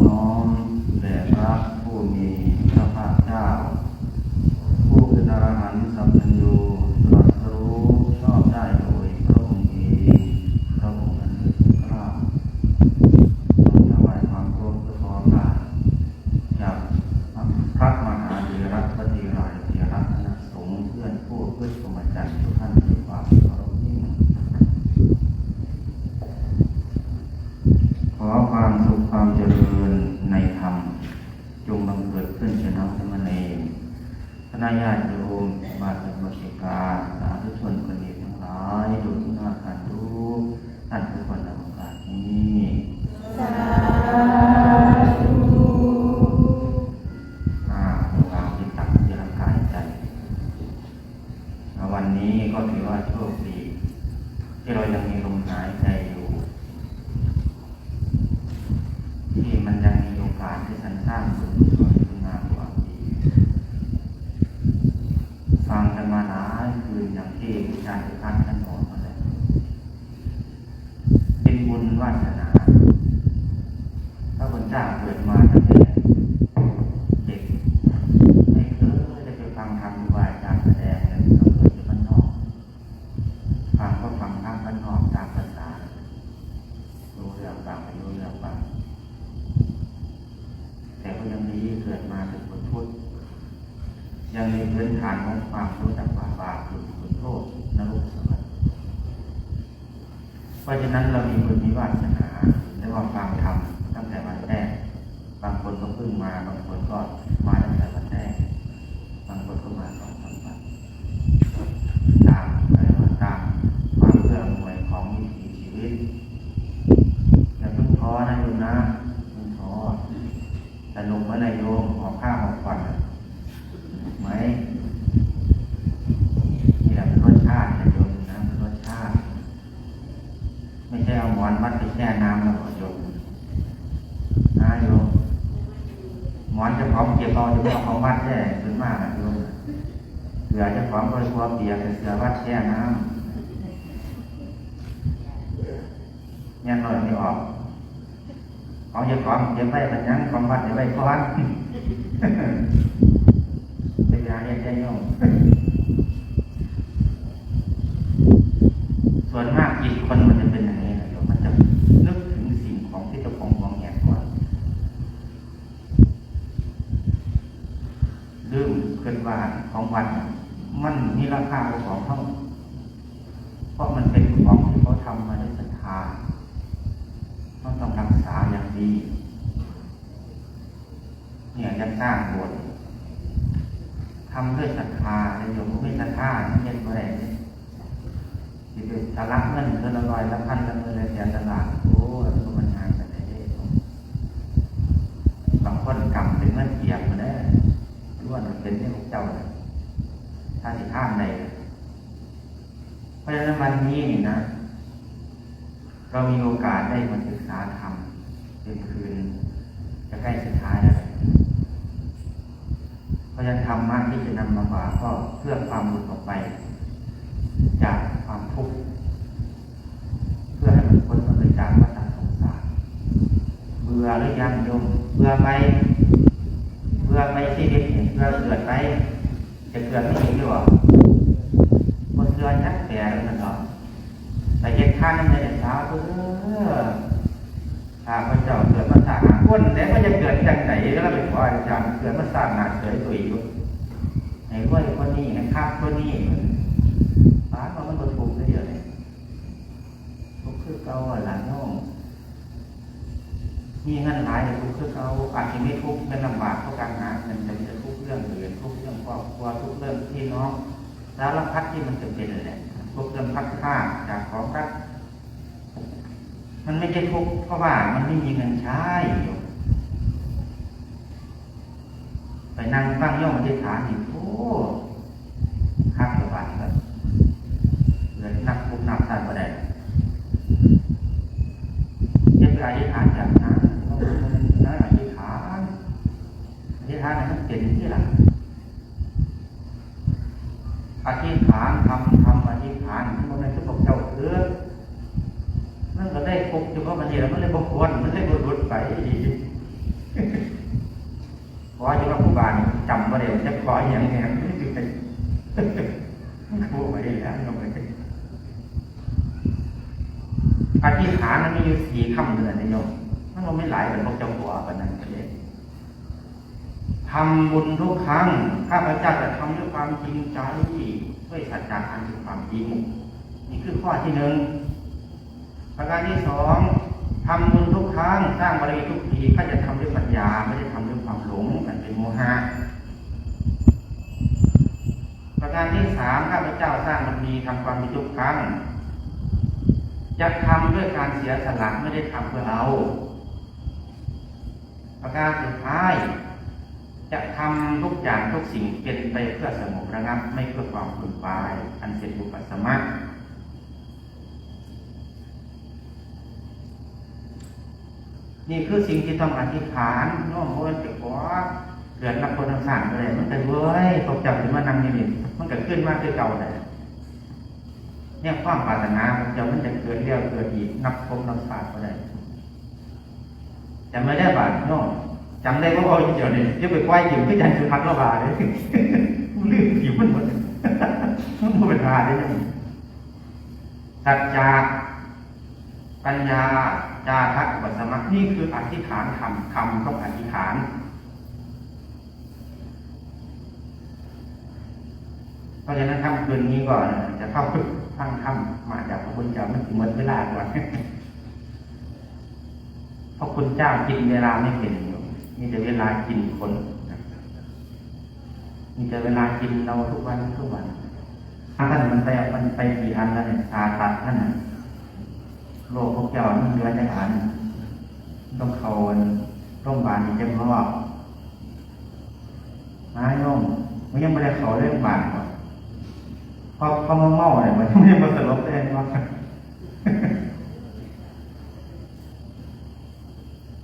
no. nada. ยังหน่อยไม่ออกของยังของเก็บไว้ปัญญังของวัดเก็บไว้ก่อนเป็นยาเรียนได้ย่อมส่วนมากจิตคนมันจะ ทำด้วยศรัทธาใโยมด้วยศรัทธาที่เป็นแรงที่เป็นสาระเงินเงินลลอยละพันละเงินละแสนละล้านโอ้สมันหายไปไหนได้บางคนกรรมเป็นเงินเกียบมาได้ล้วนเป็นเรื่ของเจ้าเลยถ้าสิข้ามหนเพราะฉะนั้นวันนี้นี่นะ เรามีโอกาสได้มาศึกษาธรรมเป็นคืนจะใกล้สุดท้ายแล้ว ราะฉะนั้นธรรมะที่จะนำมาฝากก็เพื่อความหลุดออกไป จากความทุกข์เพื่อให้มันพ้นออจไปจากวัฏสงสารเบื่อหรือยังโยมเบื่อไหมเบื่อไหมที่เป็นเบื่อเกิดไหมจะเกิดไม กข์และลำบากเพราะการหาเงินแต่จะทุกเรื่องอื่นทุกเรื่องครอบครัวทุกเรื่องพี่น้องสารพัดที่มันจะเป็นแหละทุกเรื่องพัดผ้าจากของรักมันไม่ใช่ทุกเพราะว่ามันไม่มีเงินใช้อยู่ไปนั่งฟังย่อมอธิษฐานอยู่โอ้ อยู่สี่คำเดือนนะโยมมันก็ไม่หลายเป็นพวกเจ้าหัวกันนั้นเลยทำบุญทุกครั้งข้าพเจ้าจะทำด้วยความจริงใจด้วยสัจจะอันคือความจริงนี่คือข้อที่หนึ่งประการที่สองทำบุญทุกครั้งสร้างบารมีทุกทีก็จะทำด้วยปัญญาไม่ได้ทำด้วยความหลงมันเป็นโมหะประการที่สามข้าพเจ้าสร้างบารมีทำความดีทุกครั้ง จะทำด้วยการเสียสละไม่ได้ทำเพื่อเอาประการสุดท้าย จะทำทุกอย่างทุกสิ่งเป็นไปเพื่อสงบระงับ ไม่เพื่อความขุ่นวาย อันเสร็จบุปัสสมะนี่คือสิ่งที่ต้องอธิษฐานโน้มโหนจะขอเดือนรับคนทั้งสามก็เลยมันแต่เว้ยตกจับถึงมานั่งนี่นี่มันก็ขึ้นมากขึ้นเก่าแต่ เนี่ยความปรารถนาของเจ้ามันจะเกิดเรียวเกิดอีกนับพบนับศาสตร์ก็ได้จำไม่ได้บาทน้มจำได้ว่าเอาเดี๋ยวนี้จะไปไหว้จิ๋วที่จันสุพัฒน์ละบาทเลยลืมผิวมันหมดมันหมดเป็นทาได้ยังสัจจาปัญญาจาทักปัสสมะนี่คืออธิษฐานคำคำต้องอธิษฐานเพราะฉะนั้นค่ำคืนนี้ก่อนจะเข้า ฟังคำมาจากพระคุณเจ้ามันถึงหมดเวลาก่อนเพราะคุณเจ้ากินเวลาไม่เป็นอยู่มีแต่เวลากินคนมีแต่เวลากินเราทุกวันทุกวันท่านมันไปมันไปกี่อันแล้วเนี่ยตาตัดท่านน่ะโลกพวกเจ้ามันเหลือแต่อันต้องเขาโรงพยาบานี่จะเพราะว่าน้ายงมันยังไม่ได้เขาเรื่องบาลก่อน พอพอมาเมาเนี่ยมันยังไม่มาสลบเองว่า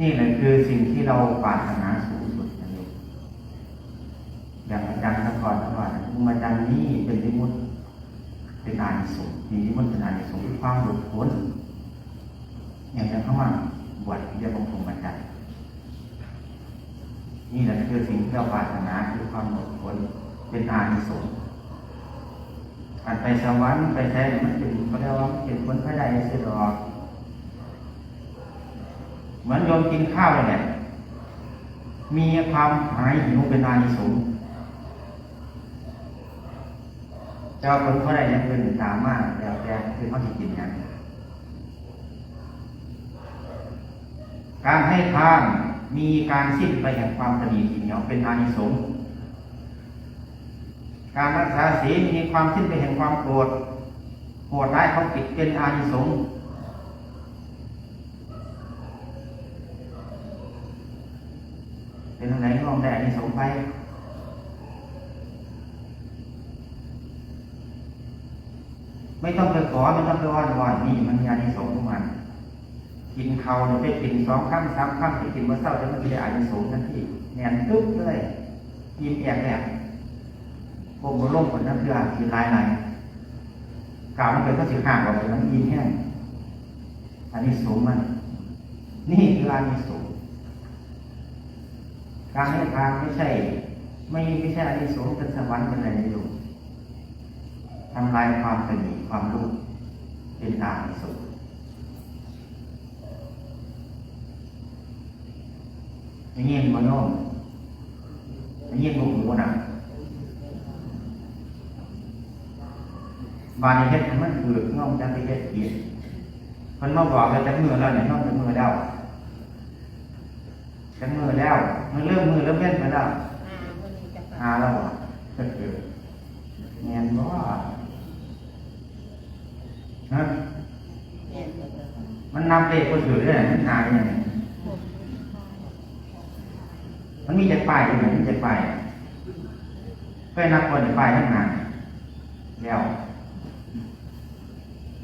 นี่แหละคือสิ่งที่เราปรารถนาสูงสุดนะโยมอย่างอาจารย์นครนครอาจารย์นี้เป็นวิมุตเป็นอานิสงส์มีวิมุตเป็นอานิสงส์คือความหลุดพ้นอย่างนั้นเขาว่าบวชเรียกว่าพรหมจรรย์นี่แหละคือสิ่งที่เราปรารถนาคือความหมดพ้นเป็นอานิสงส์ การไปสวรรค์ไปแท้มันเป็นเขาเรียกว่ามันเป็นคนพระใดเสียดอกเหมือนโยมกินข้าวเลยเนี่ยมีความหายหิวเป็นอานิสงส์เจ้าคนเขาได้ยังเป็นตามมากแล้วแต่คือเขาจะกินอย่างการให้ทานมีการสิ้นไปแห่งความตนีทีเหนียวเป็นอานิสงส์ การรักษาศีลมีความสิ้นไปแห่งความโกรธโหดร้ายเขาปิดเป็นอานิสงส์เป็นอะไรก็ลองได้อานิสงส์ไปไม่ต้องไปขอไม่ต้องไปอ้อนวอนนี่มันมีอานิสงส์ของมัน กินเขาเนี่ยไปกินสองครั้งสามครั้งไปกินว่าเศร้าจะมันจะอายุสูงทันทีแน่นตึ๊บเลยยิ้มแอบแอบ โบกมันล่มคนนั้นคืออากินลายไหนกล่าวมันเป็นข้อสิห้ากว่าเป็นน้ำยิ้มแห้งอันนี้สูงมัน นี่คืออันนี้สูงการให้ทานไม่ใช่ ไม่ไม่ใช่อันนี้สูงเป็นสวรรค์เป็นอะไรอยู่ทำลายความสนิทความรู้เป็นอานิสงส์อย่างนี้มันโน้มอย่างนี้บุกหูนะ บานในเฮ็ดมันคือน้องจังที่เฮ็ดผิดมันมาบอกแล้วจังมือแล้วเนี่ยน้องจังมือแล้วจังมือแล้ว มันเริ่มมือเริ่มเล่นไปแล้วอ่าวันนี้จะฝาหากแล้วอะก็คือเงียนบ่ฮะเรียนเลยมันนำเลขก็ถือได้มันหาอย่างไงมันมีจะป้ายอยู่ไหนมีจะป้ายเคยนับคนจะป้ายทั้งงานแล้ว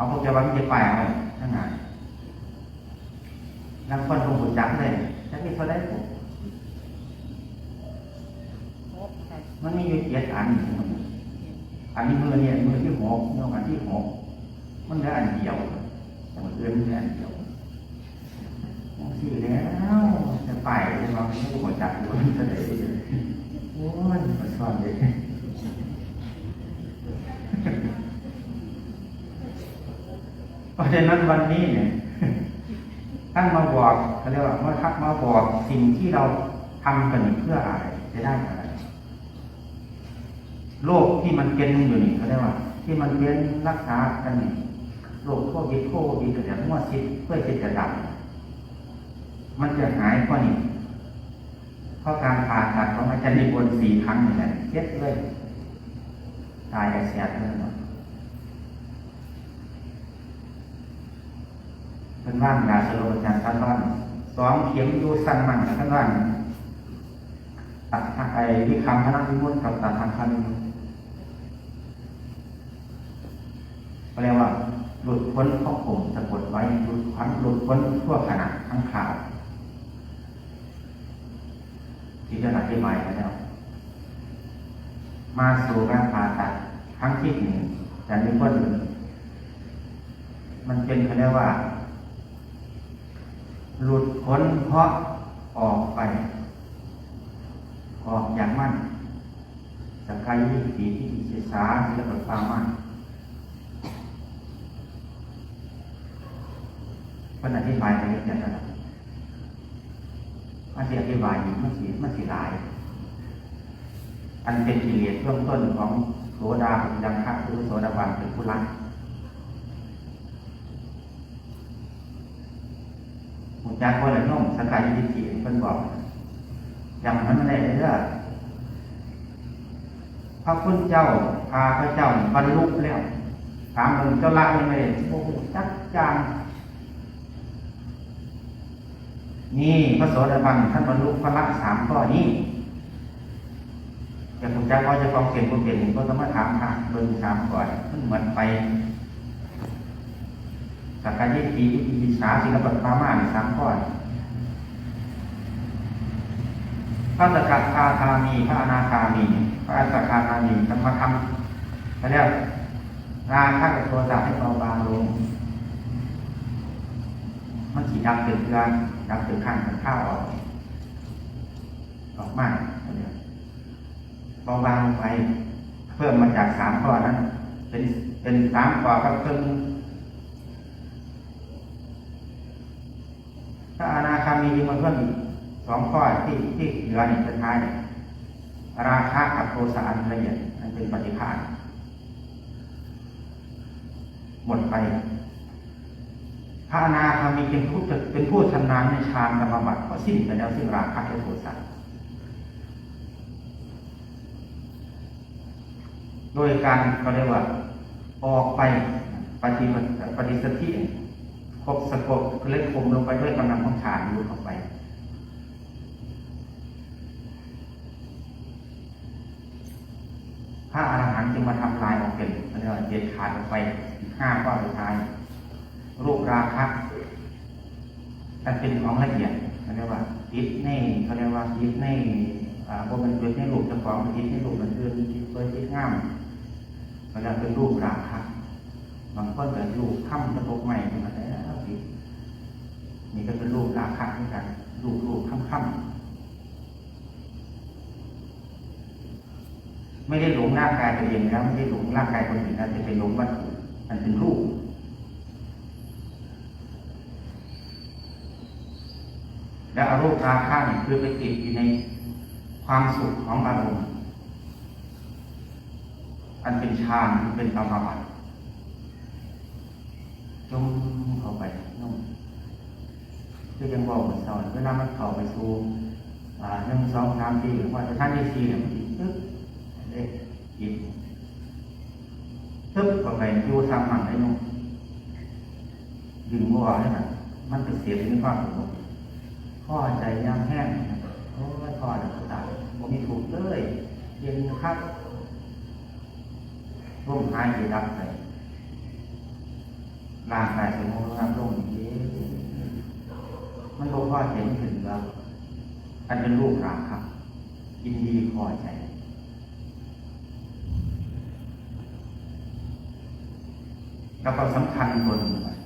เอาพวกจะว่ามีจะป้ายเอาทั้งงานนับคนคงหุ่นจักเลยจะมีเท่าไรปุ๊บครบค่ะมันมีอยู่เจ็ดอันอันนี้มือเนี่ยมือที่หกมืออันที่หกมันเหลืออันเดียวแต่มันเอื้อนเหลืออันเดียวสี่แล้วจะไปจะมาผู้หัวจักรด้วยจะได้โอ้ยะฉะนั้นวันนี้เนี่ยท่านมาบอกเขาเรียกว่าเมาทักมาบอกสิ่งที่เราทำกันนี่เพื่ออะไรจะได้อะไรโรคที่มันเป็นอยู่นี่เขาเรียกว่า ที่มันเป็นรักษากันนี่โรคโควิดโควิดแต่มั่วซิดเพื่อที่จะดับมันจะหายเพราะนี่เพราะการผ่าตัดของอาจารย์นิพนธ์สี่ครั้งนี่แหละเจ็ดเลยตายแต่เสียเลยเนาะ เป็นว่างยาสโลจารย์ท่านว่างสองเข็มอยู่สั้นมั่งท่านว่างตัดไอ้วิคัมพนักวิมุตกับตัดทางคันก็เรียกว่า หลุดพ้นข้อผมสะกดไว้หลุดพ้นหลุดพ้นทั่วขณะทั้งขาวที่จะอธิบายไปแล้ว มาสู่การผ่าตัดครั้งที่หนึ่งแต่ในี้ก็มันเป็นเขาเรียกว่า หลุดพ้นเพราะออกไป ออกอย่างมั่นสกายวิถีที่ศึกษาศิลปะความมั่นมันอธิบายไปเรื่อยๆแล้วมันจะอธิบายอีกมันสีมันสีหลาย อันเป็นกิเลสเริ่มต้นของโสดาเป็นยังคะคือโสดาบันเป็นผู้รักหมุ จากว่าอะไรน้องสกายยิติเพิ่นบอกอยังมันไม่ได้เลยเด้อพระคุณเจ้าพาพระเจ้าบรรลุแล้วถามมึงเจ้าละยังไงโอ้โหจักจางนี่พระโสดาบันท่านบรรลุพระละสามข้อนี้แต่ผมจะก็จะฟังเสียงผมเสียงก็ต้องมาถามค่ะเบิ่งถามก่อนมันเหมือนไป สักการยิตีวิธีสาศิลปะพามาในสามข้อพระสกัดคาคามี พระอนาคามี พระอสสคาคามีธรรมธรรมเขาเรียกราคะกับโทสะให้เบาบางลง มันสีดำเกิดเกลือดำเกิดข้างกิดข้าวออกออกมากเขาเรียกเบาบางไป เพิ่มมาจากสามข้อนั้น เป็นเป็นสามข้อกับครึ่ง ถ้าอนาคามียังมาเพิ่มอีกสองข้อที่ที่เหลือนสุดท้ายเนี่ยราคะกับโทสะอันละเอียดอันเป็นปฏิภาณหมดไปพระอนาคามีเป็นผู้เป็นผู้ชำนาญในฌานกรรมบัตรก็สิ้นไปแล้วซึ่งราคะและโทสะโดยการก็เรียกว่าออกไปปฏิปฏิสธิ ครบสะกดเล็กคมลงไปด้วยกำลังของฌานรู้เข้าไป พระอรหันต์จึงมาทำลายออกเป็นเขาเรียกว่าเด็ดขาดออกไปห้าข้อสุดท้ายรูปราคะอันเป็นของละเอียดเขาเรียกว่ายึดแน่เขาเรียกว่ายึดแน่อ่าพวกมันยึดในรูปจ้าของมันยึดในรูปมันคือยึดเพื่อยึดง่ามเขาเรียกเป็นรูปราคะบางคนเกิดรูปถ้ำตะโกใหม่ขึ้นมาแล้ว นี่ก็เป็นรูปราคะเหมือนกันรูปรูปค่ำค่ำไม่ได้หลงร่างกายตัวเองแล้วไม่ได้หลงร่างกายคนอื่นแล้วจะเป็นหลงวัตถุมันเป็นรูปและอารมณ์ราคะเนี่ยคือไปติดอยู่ในความสุขของอารมณ์อันเป็นฌานเป็นกรรมบัตจมเข้าไปนุ่ม คือยังบอกเหมือนสอนเวลามันเข้าไปสู่อ่าหนึ่งสองสามสี่หรือว่าจะท่านที่สี่เนี่ยมันตึ๊บเด็กจิตตึ๊บเข้าไปอยู่ทำหมันได้นุ่มดึงวัวได้ไหมมันเป็นเสียงในความสงบพ่อใจยามแห้งโอ้ยพ่อเด็กตายผมมีถูกเลยเย็นครับร่มหายใจรับไปร่างกายสมองรับลมเย็นมันรู้ พ่อเห็นถึงแล้วอันเป็นรูปรักครับยินดีพอใจ แล้วก็สำคัญคน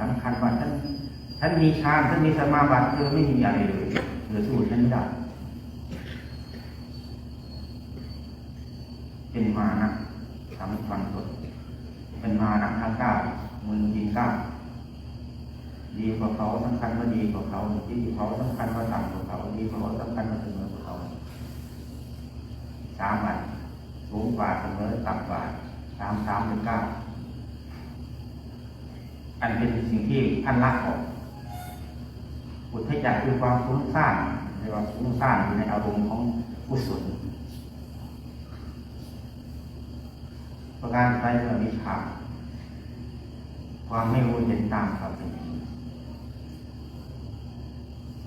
สำคัญว่าท่านท่านมีฌานท่านมีสมาบัติคือไม่มีอะไรเลยเหลือสู้ท่านไม่ได้เป็นมานะทำฟังสดเป็นมานะทั้งเก้ามือกินเก้า เขาสำคัญว่าดีกว่าเขาที่เขาสำคัญว่าต่ำกว่าเขาดีกว่เขาสำคัญว่าเสมอกว่าเขาสามอันสูงกว่าเสมอต่ำกว่าสามสามหรือเก้าอันเป็นสิ่งที่ท่านละออกอุทจักคือความฟุ้งซ่านเรียกว่าฟุ้งซ่านอยู่ในอารมณ์ของกุศลประการใช้เรื่องวิชาความไม่รู้เห็นตามความเป็นจริง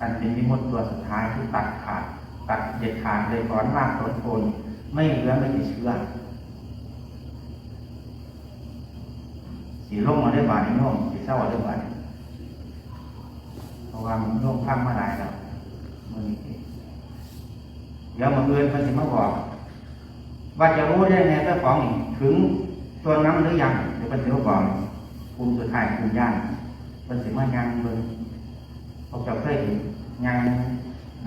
อันเป็นวิมุตติตัวสุดท้ายที่ตัดขาดตัดเด็ดขาดเลยก่อนว่างต้นโคนไม่เหลือไม่ติดเชื้อสีร่มมาได้บาทในโน้มสีเศร้าได้บาทเพราะว่ามันโน้มข้ามมาหลายแล้วมันนี่เดี๋ยวมาเอื้อนมันจะมาบอกว่าจะรู้ได้ไงเจ้าของถึงตัวนั้นหรือยังเดี๋ยวมันจะมาบอกภูมิสุดท้ายภูมิย่างมันสิมายังเบิ่งเขาจะเคยเห็น ยัง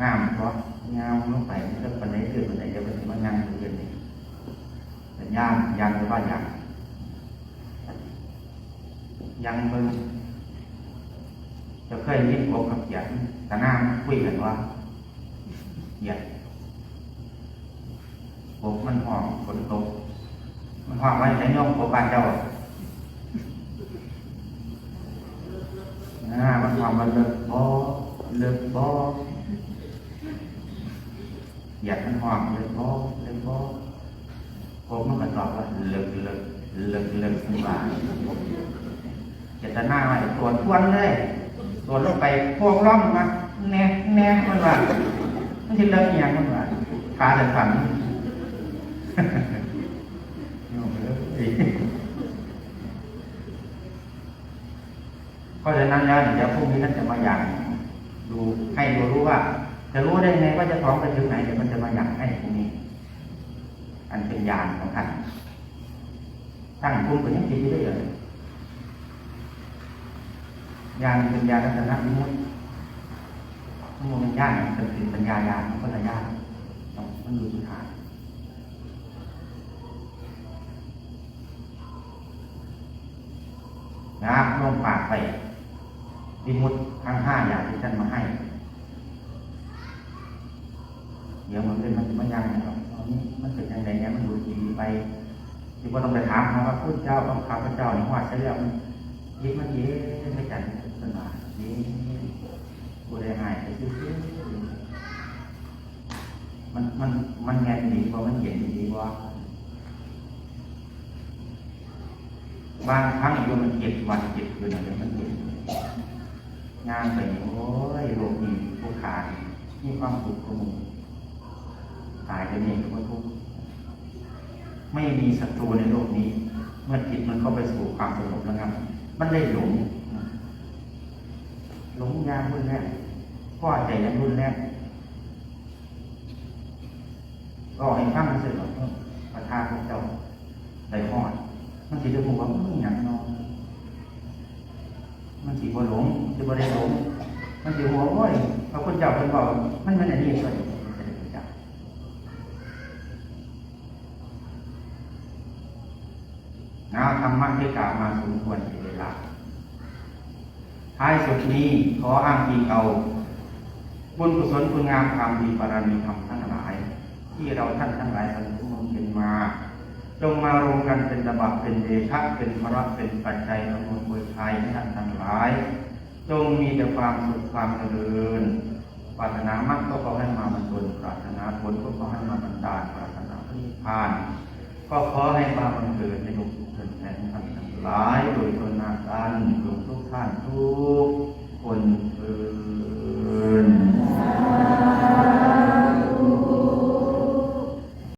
งามเพราะงามลงไปเรื่องปันไหนเรื่องปันไหนเดี๋ยวมันสิมอยู่เรื่อยๆเป็นย่างยังหรือว่ายังยังเบิ่งจะเคยยินอกกับเขียนแต่หน้ามคุยกันว่าเหยียดบกมันห้องฝนตกมันห้องไว้ใช้ย่อมบบ้านเจ้าอ่ามันห้องมันเลิกบ่ เลิกบ่อยากมันห้องเลิกบ่เลิกบ่ผมมันก็ตอบว่าเลิกเลิกเลิกเลิกสบายเจตนาไว้ตรวจทวนเลยตรวจลงไปพวกร่องมาแน่แน่มันว่ามันจะเลิกอย่างมันว่าขาจะสั่นเพราะฉะนั้นแล้วเดี๋ยวพรุ่งนี้ท่านจะมาอย่าง ดูให้ดูรู้ว่า จะรู้ได้ไงว่าจะท้องไปถึงไหนเดี๋ยวมันจะมาอยางให้พรุ่งนี้ อันเป็นญาณของท่านตั้งภูมิเป็นยังจิตได้เลยญาณเป็นญาณรัตนวิมุตติมันเป็นญาณมันเป็นปัญญาญาณมันก็ละญาณมันดูสุดท้ายนะลงปากไป วิมุตทั้งห้าอย่างที่ท่านมาให้ เดี๋ยวมันเป็นมันจะไม่ยังนะครับตอนนี้มันเป็นยังไงเนี่ยมันดูดีไปที่ว่าต้องไปถามเขาว่าพุทธเจ้าต้องข้าพเจ้าในหัวใช่แล้วมันยิบมันเย้ไม่จันสนาเย้กูได้หายไปซื้อมันมันมันแงนดีกว่ามันเย็นดีกว่าบางครั้งโยมมันเจ็บวันเจ็บคืนอะไรมันเจ็บ งานไปโอ้ยโลกนี้ผู้ขาดมีความสุขกมุตายจะมีกับทุกข์ไม่มีศัตรูในโลกนี้ เมื่อจิตมันเข้าไปสู่ความสงบแล้วครับมันได้หลงหลงยามรุนแรกก็ใจยังรุนแรกก็ให้ข้ามมันเสร็จหรอกประทาพระเจ้าได้หอด มันสิจะบอกว่ามันอย่างนอน มันสิบ่หลงสิบ่ได้หลงมันสิหัวโอ้ยพระคุณเจ้าเพิ่นบอกมันมันอันนี้ส่วนนะได้คุณเจ้านะธรรมะที่กล่าวมาสมควรเวลาท้ายสุดนี้ขออ้างอิงเอา บุญกุศลคุณงามความดีบารมีธรรมทั้งหลาย ที่เราท่านทั้งหลายสันทุมเห็นมา จงมารวมกันเป็นระบับเป็นเดชะเป็นพระเป็นปัจจัยอำนวยอวยชัยให้ท่านทั้งหลาย จงมีแต่ความสุขความเจริญปรารถนามากก็ขอให้มาบรรจนปรารถนาผลก็ขอให้มาบรรดาปรารถนาพิพาน ก็ขอให้มาบังเกิดในทุกสุขแสนท่านทั้งหลาย โดยตนนาการรวมทุกท่านทุกคนเอิญ